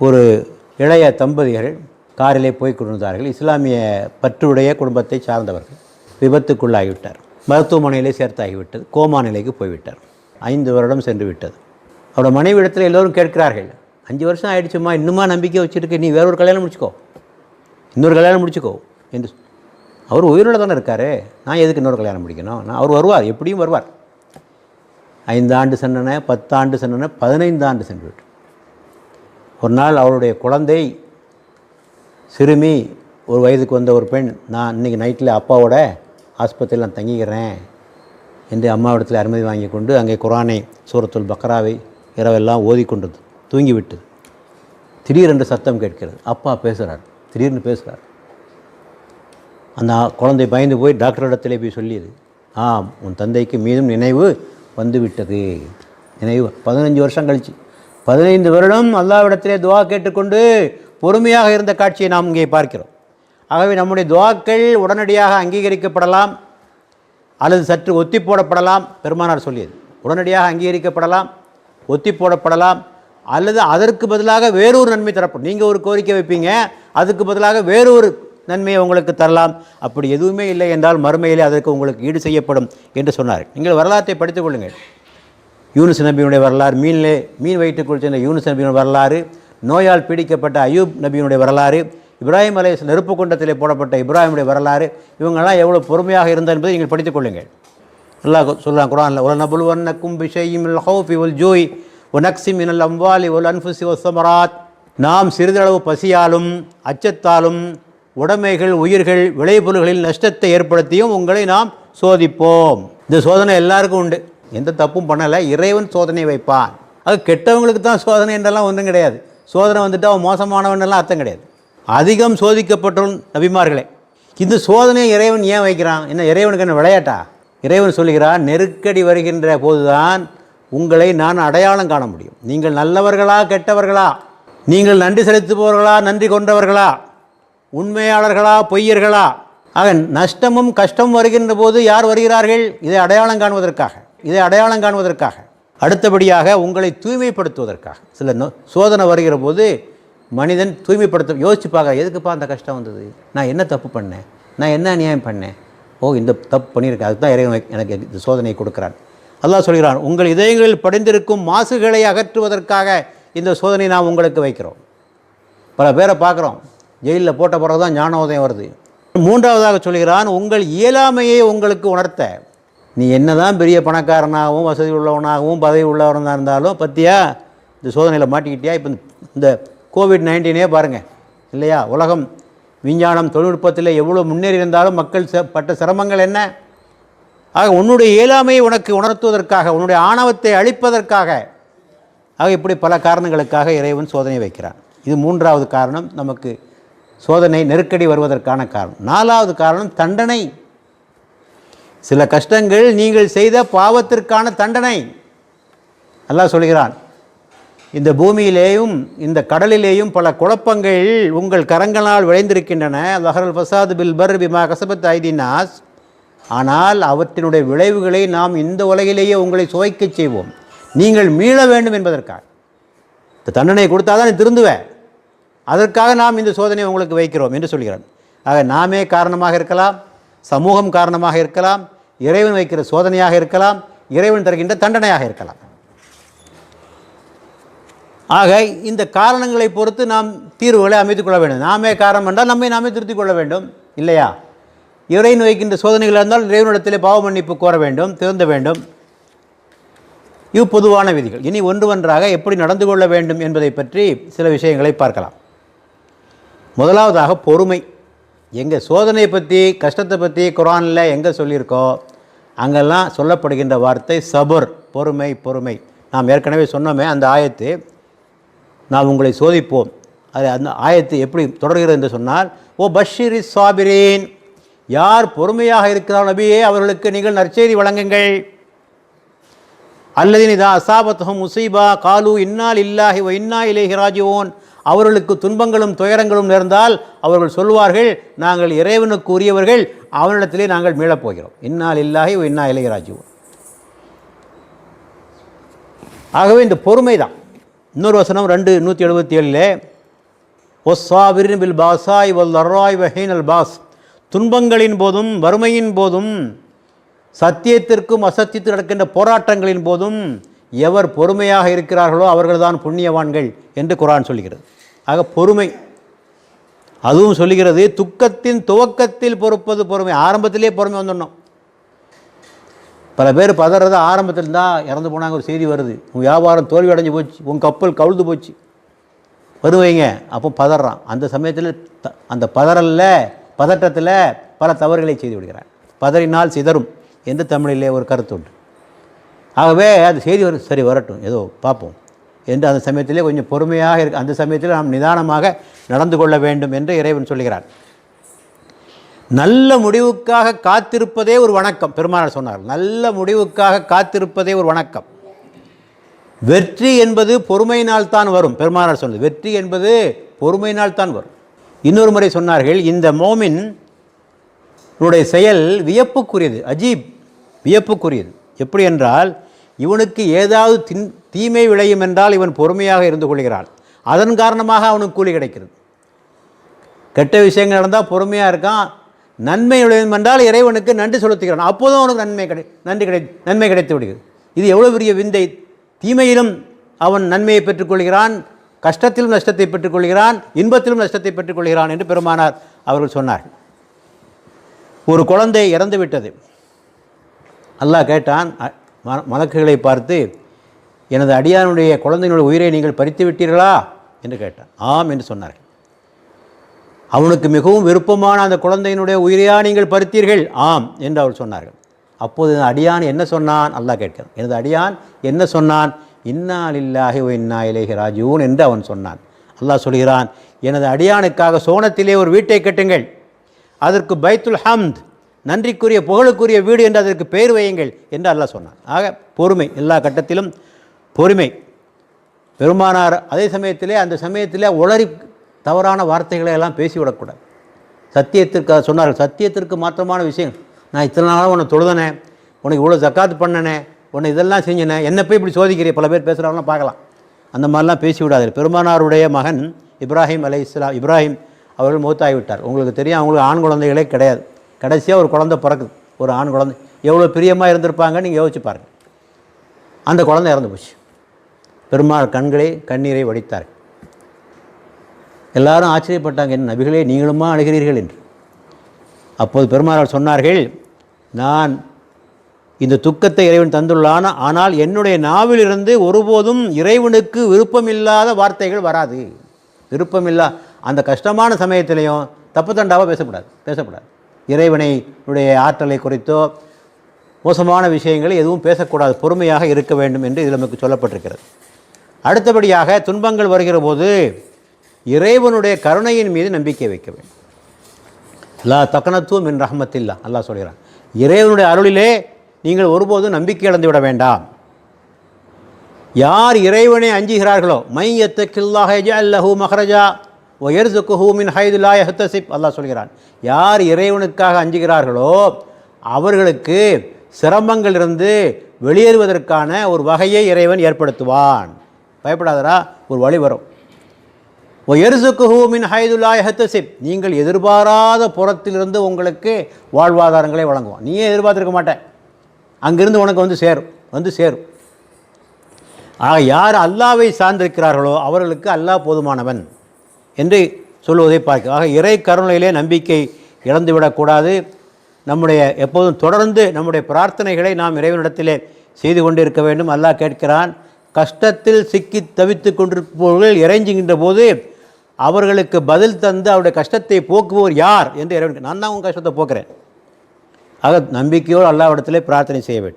ஒரு இளைய தம்பதிகள் காரிலே போய் கொண்டிருந்தார்கள். இஸ்லாமிய பற்றுடைய குடும்பத்தை சார்ந்தவர்கள். விபத்துக்குள்ளாகிவிட்டார். மருத்துவமனையிலே சேர்த்தாகிவிட்டது. கோமா நிலைக்கு போய்விட்டார். ஐந்து வருடம் சென்று விட்டது. அவரோட மனைவிடத்தில் எல்லோரும் கேட்கிறார்கள். அஞ்சு வருஷம் ஆயிடுச்சுமா? இன்னுமா நம்பிக்கை வச்சுருக்கு. நீ வேற ஒரு கல்யாணம் முடிச்சுக்கோ. இன்னொரு கல்யாணம் முடிச்சுக்கோ. என்று அவர் உயிரோடு தானே இருக்கார். நான் எதுக்கு இன்னொரு கல்யாணம் முடிக்கணும்? நான் அவர் வருவார். எப்படியும் வருவார். ஐந்து ஆண்டு சென்றன பத்தாண்டு சென்றன பதினைந்து ஆண்டு சென்று விட்டு ஒரு நாள் அவருடைய குழந்தை சிறுமி ஒரு வயதுக்கு வந்த ஒரு பெண் நான் இன்றைக்கி நைட்டில் அப்பாவோட ஆஸ்பத்திரியில் நான் தங்கிக்கிறேன் என்று அம்மாவிடத்தில் அனுமதி வாங்கி கொண்டு அங்கே குரானை சூரத்துல் பக்ராவை இரவெல்லாம் ஓதிக்கொண்டது தூங்கிவிட்டது. திடீரென்று சத்தம் கேட்கிறது. அப்பா பேசுகிறார் திடீர்னு பேசுகிறார் அந்த குழந்தை பயந்து போய் டாக்டரிடத்திலே போய் சொல்லியது. ஆம் உன் தந்தைக்கு மீதும் நினைவு வந்து விட்டது நினைவு பதினஞ்சு வருஷம் கழிச்சு. பதினைந்து வருடம் அல்லாவிடத்திலே துவா கேட்டுக்கொண்டு பொறுமையாக இருந்த காட்சியை நாம் இங்கே பார்க்கிறோம். ஆகவே நம்முடைய துவாக்கள் உடனடியாக அங்கீகரிக்கப்படலாம். அல்லது சற்று ஒத்தி போடப்படலாம் பெருமானார் சொல்லியது. உடனடியாக அங்கீகரிக்கப்படலாம் ஒத்தி போடப்படலாம் அல்லது அதற்கு பதிலாக வேறொரு நன்மை தரப்படும். நீங்கள் ஒரு கோரிக்கை வைப்பீங்க அதுக்கு பதிலாக வேறொரு நன்மையை உங்களுக்கு தரலாம். அப்படி எதுவுமே இல்லை என்றால் மறுமையிலே அதற்கு உங்களுக்கு ஈடு செய்யப்படும் என்று சொன்னார் நீங்கள் வரலாற்றை படித்துக் கொள்ளுங்கள். யூனுஸ் நபியினுடைய வரலாறு மீனிலே மீன் வயிற்றுக்குள் குளிச்சிருந்த யூனுஸ் நபியினுடைய வரலாறு நோயால் பீடிக்கப்பட்ட அயூப் நபியினுடைய வரலாறு இப்ராஹிம் அலை நெருப்பு குண்டத்திலே போடப்பட்ட இப்ராஹிமுடைய வரலாறு இவங்கெல்லாம் எவ்வளோ பொறுமையாக இருந்தார் என்பதை நீங்கள் படித்துக் கொள்ளுங்கள். நல்லா சொல்லலாம் குரானில் ஒரு நபுல்வன்னக்கும் பிஷையும் ஹவுஃபி உல் ஜோய் ஒனக்சி மினல் அம்பாலி உல் அன்ஃபுசி ஒசமராத் நாம் சிறிதளவு பசியாலும் அச்சத்தாலும் உடைமைகள் உயிர்கள் விளைபொருள்களில் நஷ்டத்தை ஏற்படுத்தியும் உங்களை நாம் சோதிப்போம். இந்த சோதனை எல்லாருக்கும் உண்டு. எந்த தப்பும் பண்ணலை இறைவன் சோதனை வைப்பான். அது கெட்டவங்களுக்கு தான் சோதனை என்றெல்லாம் ஒன்றும் கிடையாது. சோதனை வந்துட்டு அவன் மோசமானவன் எல்லாம் அர்த்தம் கிடையாது. அதிகம் சோதிக்கப்பட்டவன் நபிமார்களே. இந்த சோதனையை இறைவன் ஏன் வைக்கிறான்? என்ன இறைவனுக்கு என்ன விளையாட்டா? இறைவன் சொல்கிறான் நெருக்கடி வருகின்ற போதுதான் உங்களை நான் அடையாளம் காண முடியும். நீங்கள் நல்லவர்களா கெட்டவர்களா? நீங்கள் நன்றி செலுத்துபவர்களா நன்றி கொண்டவர்களா? உண்மையாளர்களா பொய்யர்களா? ஆக நஷ்டமும் கஷ்டமும் வருகின்ற போது யார் வருகிறார்கள்? இதை அடையாளம் காணுவதற்காக. இதை அடையாளம் காணுவதற்காக அடுத்தபடியாக உங்களை தூய்மைப்படுத்துவதற்காக. சில சோதனை வருகிற போது மனிதன் தூய்மைப்படுத்த யோசிச்சு பார்க்க எதுக்குப்பா அந்த கஷ்டம் வந்தது? நான் என்ன தப்பு பண்ணேன்? நான் என்ன அநியாயம் பண்ணேன்? ஓ இந்த தப்பு பண்ணியிருக்கேன். அதுக்கு தான் இறைவன் எனக்கு இந்த சோதனையை கொடுக்குறான். அல்லாஹ் சொல்கிறான் உங்கள் இதயங்களில் படைந்திருக்கும் மாசுகளை அகற்றுவதற்காக இந்த சோதனை நாம் உங்களுக்கு வைக்கிறோம். பல பேரை பார்க்குறோம் ஜெயிலில் போட்ட பிறகு தான் ஞானோதயம் வருது. மூன்றாவதாக சொல்கிறான் உங்கள் இயலாமையை உங்களுக்கு உணர்த்த நீ என்ன தான் பெரிய பணக்காரனாகவும் வசதி உள்ளவனாகவும் பதவி உள்ளவனாக இருந்தாலும் பற்றியா இந்த சோதனையில் மாட்டிக்கிட்டியா? இப்போ இந்த கோவிட் நைன்டீனே பாருங்கள் இல்லையா? உலகம் விஞ்ஞானம் தொழில்நுட்பத்தில் எவ்வளோ முன்னேறி இருந்தாலும் மக்கள் பட்ட சிரமங்கள் என்ன? ஆக உன்னுடைய இயலாமையை உனக்கு உணர்த்துவதற்காக உன்னுடைய ஆணவத்தை அழிப்பதற்காக ஆக இப்படி பல காரணங்களுக்காக இறைவன் சோதனை வைக்கிறான். இது மூன்றாவது காரணம் நமக்கு சோதனை நெருக்கடி வருவதற்கான காரணம். நாலாவது காரணம் தண்டனை. சில கஷ்டங்கள் நீங்கள் செய்த பாவத்திற்கான தண்டனை. அல்லாஹ் சொல்கிறான் இந்த பூமியிலேயும் இந்த கடலிலேயும் பல குழப்பங்கள் உங்கள் கரங்களால் விளைந்திருக்கின்றன. லஹரல் ஃபசாது பில் பர் பிமா கசபத் ஐதினாஸ் ஆனால் அவற்றினுடைய விளைவுகளை நாம் இந்த உலகிலேயே உங்களை சுவைக்கச் செய்வோம். நீங்கள் மீள வேண்டும் என்பதற்காக. இந்த தண்டனை கொடுத்தாதான் நீ திருந்துவேன். அதற்காக நாம் இந்த சோதனையை உங்களுக்கு வைக்கிறோம் என்று சொல்கிறான். ஆக நாமே காரணமாக இருக்கலாம் சமூகம் காரணமாக இருக்கலாம் இறைவன் வைக்கிற சோதனையாக இருக்கலாம் இறைவன் தருகின்ற தண்டனையாக இருக்கலாம். ஆக இந்த காரணங்களை பொறுத்து நாம் தீர்வுகளை அமைத்துக் கொள்ள வேண்டும். நாமே காரணம் என்றால் நம்மை நாமே திருத்திக் கொள்ள வேண்டும் இல்லையா? இறைவன் வைக்கின்ற சோதனைகள் இருந்தால் இறைவனிடத்திலே பாவ மன்னிப்பு கோர வேண்டும் திருந்த வேண்டும். இவ் பொதுவான விதிகள். இனி ஒன்று ஒன்றாக எப்படி நடந்து கொள்ள வேண்டும் என்பதை பற்றி சில விஷயங்களை பார்க்கலாம். முதலாவதாக பொறுமை. எங்கள் சோதனை பற்றி கஷ்டத்தை பற்றி குரானில் எங்கே சொல்லியிருக்கோ அங்கெல்லாம் சொல்லப்படுகின்ற வார்த்தை சபர் பொறுமை பொறுமை. நாம் ஏற்கனவே சொன்னோமே அந்த ஆயத்து. நாம் உங்களை சோதிப்போம். அது அந்த ஆயத்து எப்படி தொடர்கிறது என்று சொன்னால் ஓ பஷீர் சாபிரீன். யார் பொறுமையாக இருக்கிறார் நபியே அவர்களுக்கு நீங்கள் நற்செய்தி வழங்குங்கள். அல்லது இதா அசாபத்தகம் முசீபா காலு இன்னால் இல்லாஹி ஒ இன்னா இலேஹி ராஜுவோன் அவர்களுக்கு துன்பங்களும் துயரங்களும் நேர்ந்தால் அவர்கள் சொல்வார்கள் நாங்கள் இறைவனுக்கு உரியவர்கள் அவனிடத்திலே நாங்கள் மீளப் போகிறோம் இன்னால் இல்லாஹி ஒ இன்னா இலேஹி ராஜுவோன் ஆகவே இந்த பொறுமை தான். இன்னொரு வசனம் ரெண்டு நூற்றி எழுபத்தி ஏழில் ஒஸ்ஸாபிரின் பில் பாசாய் வல் அர்ராய் வஹீன் அல் பாஸ். துன்பங்களின் போதும் வறுமையின் போதும் சத்தியத்திற்கும் அசத்தியத்தில் நடக்கின்ற போராட்டங்களின் போதும் எவர் பொறுமையாக இருக்கிறார்களோ அவர்கள்தான் புண்ணியவான்கள் என்று குரான் சொல்கிறது. ஆக பொறுமை. அதுவும் சொல்லுகிறது துக்கத்தின் துவக்கத்தில் பொறுப்பது பொறுமை. ஆரம்பத்திலே பொறுமை வந்துடணும். பல பேர் பதறது ஆரம்பத்தில் தான் இறந்து போனாங்க ஒரு செய்தி வருது. உன் வியாபாரம் தோல்வி அடைஞ்சு போச்சு உன் கப்பல் கவுழ்ந்து போச்சு. வருவீங்க அப்போ பதறான். அந்த சமயத்தில் த- அந்த பதறல்ல பதட்டத்தில் பல தவறுகளை செய்து விடுகிறான் பதறினால் சிதறும். என்று தமிழிலே ஒரு கருத்து உண்டு ஆகவே அது செய்தி வரும் சரி வரட்டும் ஏதோ பார்ப்போம் என்று அந்த சமயத்திலே கொஞ்சம் பொறுமையாக இருக்கு அந்த சமயத்தில் நாம் நிதானமாக நடந்து கொள்ள வேண்டும் என்று இறைவன் சொல்கிறார் நல்ல முடிவுக்காக காத்திருப்பதே ஒரு வணக்கம் பெருமானார் சொன்னார். நல்ல முடிவுக்காக காத்திருப்பதே ஒரு வணக்கம். வெற்றி என்பது பொறுமையினால் தான் வரும் பெருமானார் சொன்னது. வெற்றி என்பது பொறுமையினால் தான் வரும். இன்னொரு முறை சொன்னார்கள் இந்த மோமின் உடைய செயல் வியப்புக்குரியது அஜீப். வியப்புக்குரியது. எப்படி என்றால் இவனுக்கு ஏதாவது தின் தீமை விளையும் என்றால் இவன் பொறுமையாக இருந்து கொள்கிறான் அதன் காரணமாக அவனுக்கு கூலி கிடைக்கிறது. கெட்ட விஷயங்கள் நடந்தால் பொறுமையாக இருக்கான். நன்மை விளையும் என்றால் இறைவனுக்கு நன்றி செலுத்துகிறான். அப்போதும் அவனுக்கு நன்மை கிடை நன்றி கிடை நன்மை கிடைத்து விடுகிறது. இது எவ்வளோ பெரிய விந்தை. தீமையிலும் அவன் நன்மையை பெற்றுக்கொள்கிறான் கஷ்டத்திலும் நஷ்டத்தை பெற்றுக்கொள்கிறான் இன்பத்திலும் நஷ்டத்தை பெற்றுக்கொள்கிறான் என்று பெருமானார் அவர்கள் சொன்னார்கள். ஒரு குழந்தை இறந்து விட்டது அல்லாஹ் கேட்டான் ம- மலக்குகளை பார்த்து எனது அடியானுடைய குழந்தையினுடைய உயிரை நீங்கள் பறித்து விட்டீர்களா? என்று கேட்டான். ஆம் என்று சொன்னார்கள். அவனுக்கு மிகவும் விருப்பமான அந்த குழந்தையினுடைய உயிரையா நீங்கள் பறித்தீர்கள்? ஆம் என்று அவர் சொன்னார்கள். அப்போது அடியான் என்ன சொன்னான்? அல்லாஹ் கேட்கிறான். எனது அடியான் என்ன சொன்னான்? இன்னா இல்லாஹி இன்னா இலேஹி ராஜூன் என்று அவன் சொன்னான். அல்லாஹ் சொல்கிறான் எனது அடியானுக்காக சோனத்திலே ஒரு வீட்டை கட்டுங்கள். அதற்கு பைத்துல் ஹம்த் நன்றிக்குரிய புகழுக்குரிய வீடு என்று அதற்கு பெயர் வையுங்கள் என்று அல்லாஹ் சொன்னார் ஆக பொறுமை எல்லா கட்டத்திலும் பொறுமை. பெருமானார் அதே சமயத்திலே அந்த சமயத்திலே உளறி தவறான வார்த்தைகளை எல்லாம் பேசிவிடக்கூடாது. சத்தியத்திற்கு சொன்னார்கள். சத்தியத்திற்கு மாற்றமான விஷயம். நான் இத்தனை நாளாக உன்னை தொழுதனே உனக்கு இவ்வளோ ஜக்காத்து பண்ணனே உன்னை இதெல்லாம் செஞ்சினே என்னை போய் இப்படி சோதிக்கிறீ பல பேர் பேசுகிறாங்களாம் பார்க்கலாம். அந்த மாதிரிலாம் பேசி விடாது பெருமானாருடைய மகன் இப்ராஹிம் அலை இஸ்லாம் இப்ராஹிம் அவர்கள் மூத்தாகிவிட்டார். உங்களுக்கு தெரியும் அவங்களுக்கு ஆண் குழந்தைகளே கிடையாது. கடைசியாக ஒரு குழந்தை பிறக்குது. ஒரு ஆண் குழந்தை. எவ்வளோ பிரியமாக இருந்திருப்பாங்க நீங்கள் யோசிச்சு பாருங்கள் அந்த குழந்தை இறந்து போச்சு. பெருமாள் கண்களே கண்ணீரை வடித்தார் எல்லாரும் ஆச்சரியப்பட்டாங்க என் நபிகளே நீங்களுமா அழுகிறீர்கள்? என்று. அப்போது பெருமாள் சொன்னார்கள் நான் இந்த துக்கத்தை இறைவன் தந்துள்ளான? ஆனால் என்னுடைய நாவிலிருந்து ஒருபோதும் இறைவனுக்கு விருப்பமில்லாத வார்த்தைகள் வராது. விருப்பமில்லா அந்த கஷ்டமான சமயத்திலையும் தப்பு தண்டாவாக பேசக்கூடாது பேசக்கூடாது இறைவனையுடைய ஆற்றலை குறித்தோ மோசமான விஷயங்களை எதுவும் பேசக்கூடாது பொறுமையாக இருக்க வேண்டும் என்று இதில் நமக்கு சொல்லப்பட்டிருக்கிறது. அடுத்தபடியாக துன்பங்கள் வருகிற போது இறைவனுடைய கருணையின் மீது நம்பிக்கை வைக்க வேண்டும். லா தக்கனத்துவம் என் ரஹமத்தில்லா அல்லாஹ் சொல்கிறான். இறைவனுடைய அருளிலே நீங்கள் ஒருபோதும் நம்பிக்கை இழந்து விட வேண்டாம். யார் இறைவனை அஞ்சுகிறார்களோ மை எத்தக்கில்லாஹ் அல்லஹூ மஹரஜா ஓ எர்சுக்குஹூ மின் ஹைதுல்லா அல்லாஹ் சொல்கிறான் யார் இறைவனுக்காக அஞ்சுகிறார்களோ அவர்களுக்கு சிரமங்களிலிருந்து வெளியேறுவதற்கான ஒரு வகையை இறைவன் ஏற்படுத்துவான். பயப்படாதரா ஒரு வழி வரும். ஓ எருசுக்குஹூ மின் ஹைதுல்லா நீங்கள் எதிர்பாராத புறத்திலிருந்து உங்களுக்கு வாழ்வாதாரங்களை வழங்குவான் நீயே எதிர்பார்த்திருக்க மாட்டேன் அங்கிருந்து உனக்கு வந்து சேரும் வந்து சேரும். ஆக யார் அல்லாவை சார்ந்திருக்கிறார்களோ அவர்களுக்கு அல்லாஹ் போதுமானவன். என்று சொல்லுவதை பார்க்க. ஆக இறை கருணையிலே நம்பிக்கை இழந்துவிடக்கூடாது நம்முடைய எப்போதும் தொடர்ந்து நம்முடைய பிரார்த்தனைகளை நாம் இறைவனிடத்திலே செய்து கொண்டிருக்க வேண்டும். அல்லாஹ் கேட்கிறான் கஷ்டத்தில் சிக்கி தவித்து கொண்டிருப்பவர்கள் இறைஞ்சுகின்ற போது அவர்களுக்கு பதில் தந்து அவருடைய கஷ்டத்தை போக்குவோர் யார்? என்று இறைவனுக்கு நான் தான் உங்கள் கஷ்டத்தை போக்குறேன். ஆக நம்பிக்கையோடு அல்லாவிடத்திலே பிரார்த்தனை செய்ய வேண்டும்.